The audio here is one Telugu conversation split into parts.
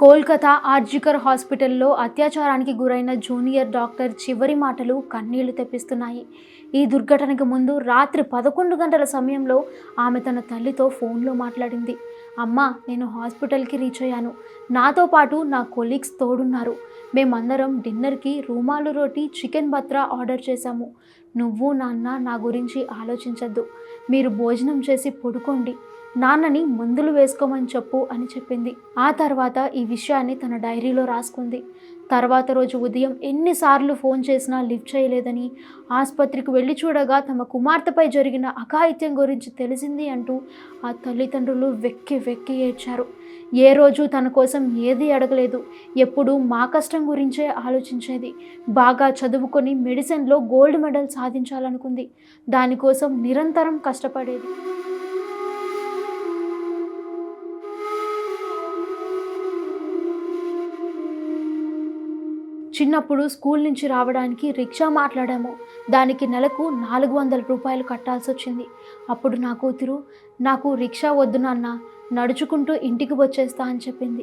కోల్కతా ఆర్జికర్ హాస్పిటల్లో అత్యాచారానికి గురైన జూనియర్ డాక్టర్ చివరి మాటలు కన్నీళ్ళు తెప్పిస్తున్నాయి. ఈ దుర్ఘటనకు ముందు రాత్రి పదకొండు గంటల సమయంలో ఆమె తన తల్లితో ఫోన్లో మాట్లాడింది. అమ్మ నేను హాస్పిటల్కి రీచ్ అయ్యాను. నాతో పాటు నా కొలీగ్స్ తోడున్నారు. మేమందరం డిన్నర్కి రూమాలు రోటి చికెన్ బత్రా ఆర్డర్ చేశాము. నువ్వు నాన్న నా గురించి ఆలోచించద్దు. మీరు భోజనం చేసి పడుకోండి. నాన్నని మందులు వేసుకోమని చెప్పు అని చెప్పింది. ఆ తర్వాత ఈ విషయాన్ని తన డైరీలో రాసుకుంది. తర్వాత రోజు ఉదయం ఎన్నిసార్లు ఫోన్ చేసినా లిఫ్ట్ చేయలేదని ఆసుపత్రికి వెళ్ళి చూడగా తమ కుమార్తెపై జరిగిన అఘాయిత్యం గురించి తెలిసింది అంటూ ఆ తల్లిదండ్రులు వెక్కి వెక్కి ఏడ్చారు. ఏ రోజు తన కోసం ఏది అడగలేదు. ఎప్పుడు మా కష్టం గురించే ఆలోచించేది. బాగా చదువుకొని మెడిసిన్లో గోల్డ్ మెడల్ సాధించాలనుకుంది. దానికోసం నిరంతరం కష్టపడేది. చిన్నప్పుడు స్కూల్ నుంచి రావడానికి రిక్షా మాట్లాడాము. దానికి నెలకు నాలుగు వందల రూపాయలు కట్టాల్సి వచ్చింది. అప్పుడు నా కూతురు నాకు రిక్షా వద్దు నాన్న నడుచుకుంటూ ఇంటికి వచ్చేస్తా అని చెప్పింది.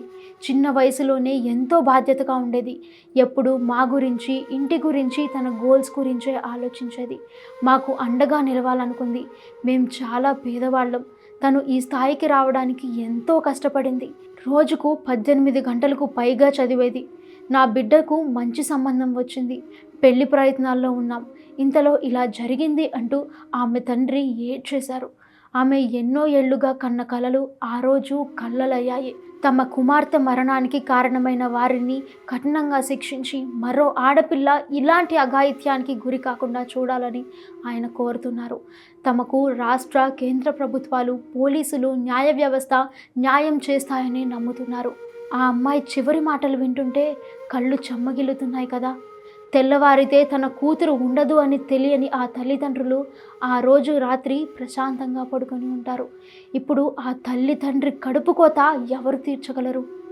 చిన్న వయసులోనే ఎంతో బాధ్యతగా ఉండేది. ఎప్పుడు మా గురించి ఇంటి గురించి తన గోల్స్ గురించే ఆలోచించేది. మాకు అండగా నిలవాలనుకుంది. మేము చాలా పేదవాళ్ళం. తను ఈ స్థాయికి రావడానికి ఎంతో కష్టపడింది. రోజుకు పద్దెనిమిది గంటలకు పైగా చదివేది. నా బిడ్డకు మంచి సంబంధం వచ్చింది. పెళ్ళి ప్రయత్నాల్లో ఉన్నాం. ఇంతలో ఇలా జరిగింది అంటూ ఆమె తండ్రి ఏడ్చేశారు. ఆమె ఎన్నో ఏళ్ళుగా కన్న కలలు ఆ రోజు కళ్ళలయ్యాయి. తమ కుమార్తె మరణానికి కారణమైన వారిని కఠినంగా శిక్షించి మరో ఆడపిల్ల ఇలాంటి అఘాయిత్యానికి గురి కాకుండా చూడాలని ఆయన కోరుతున్నారు. తమకు రాష్ట్ర కేంద్ర ప్రభుత్వాలు పోలీసులు న్యాయ వ్యవస్థ న్యాయం చేస్తాయని నమ్ముతున్నారు. ఆ అమ్మాయి చివరి మాటలు వింటుంటే కళ్ళు చెమ్మగిల్లుతున్నాయి కదా. తెల్లవారితే తన కూతురు ఉండదు అని తెలియని ఆ తల్లిదండ్రులు ఆ రోజు రాత్రి ప్రశాంతంగా పడుకొని ఉంటారు. ఇప్పుడు ఆ తల్లి తండ్రి కడుపు కోత ఎవరు తీర్చగలరు?